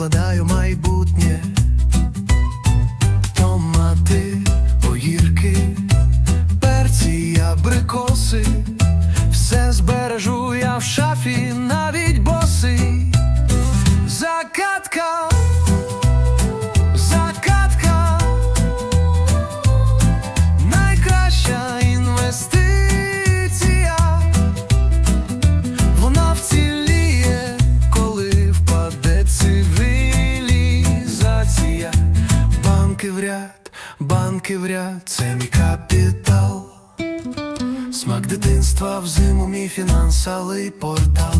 quando há uma банки в ряд, це мій капітал. Смак дитинства в зиму мій фінансовий портал.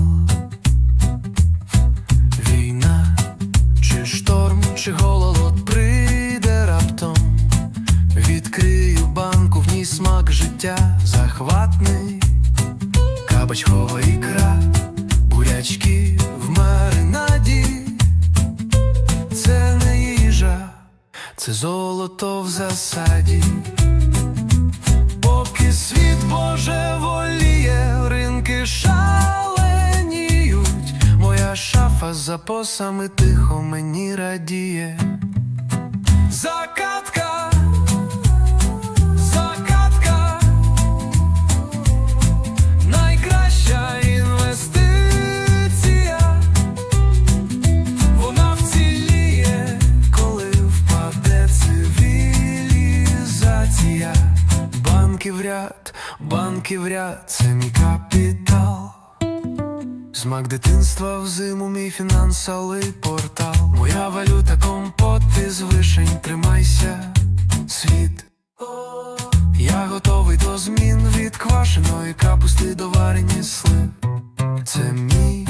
Війна, чи шторм, чи гололед прийде раптом. Відкрию банку, в ній смак життя захватний, кабачкова ікра, це золото в засаді. Поки світ Боже воліє, ринки шаленіють. Моя шафа з запосами тихо мені радіє. ряд, банків ряд, це мій капітал. Смак дитинства взиму, мій фінансовий портал. Моя валюта, компот із вишень, тримайся, світ. Я готовий до змін від квашеної капусти до варені слив. Це мій.